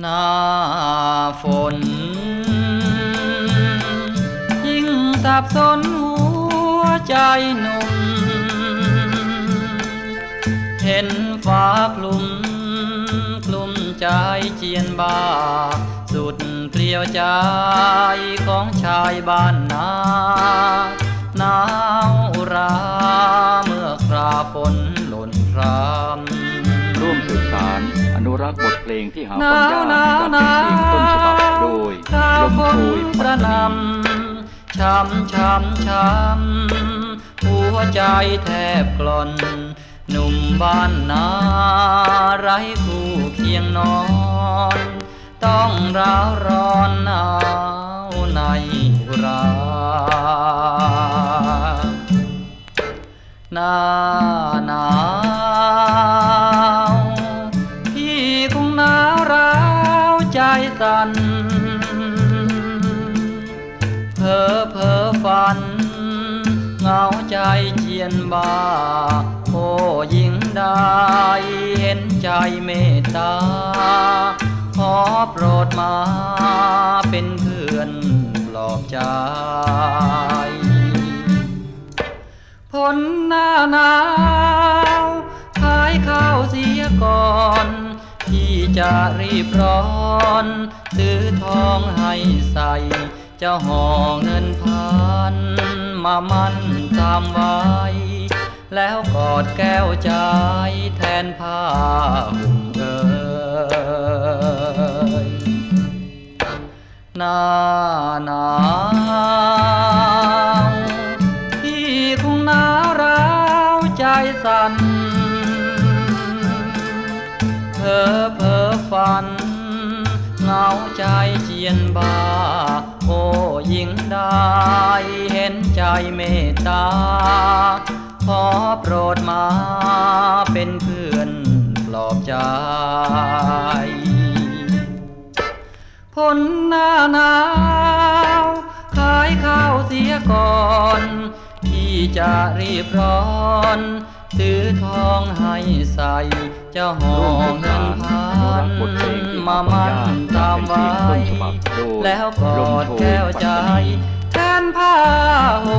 หน้า ฝน ยิ่งสับสนหัวใจหนุ่ม เห็นฟ้าคลุมคลุมใจเจียนบา สุดเปลี่ยวใจของชายบ้านนา รักษ์บทเพลงที่หาหฟันางวยากหนาวจากหเพลนางต้นฉบับวโดยข้าวลมฝนโชยกปัระตหนตานีำช้ำช้ำช้ำหัวใจแทบกลอน หนุ่มบ้านนาไร้คู่เคียงนอน ต้องร้าวร้อนหนา ใจสั่นเพ้อเพ้อฝัน เหงาใจเจียนบาโอ้ยิงได้เห็นใจเมตตา ขอโปรดมาเป็นเพื่อนปลอบใจผลหน้าหนา จะรีบร้อน ซื้อทองให้ใส่ จะห่อเงินพัน มามั่นจำไว้ แล้วกอดแก้วใจแทนผ้าห่มเอ่ยหน้าหนาวพี่คงหนาวร้าวใจสั่นเพ้อเพอ ฝันเหงาใจเจียนบา โอ้ยิงได้เห็นใจเมตตา ขอโปรดมาเป็นเพื่อนปลอบใจผลหน้าหนาว ขายข้าวเสียก่อน จะรีบร้อน ซื้อทองให้ใส่จะห่อเงินพันมามั่นตามไว้ แล้วกอดแก้วใจ แทนผ้าห่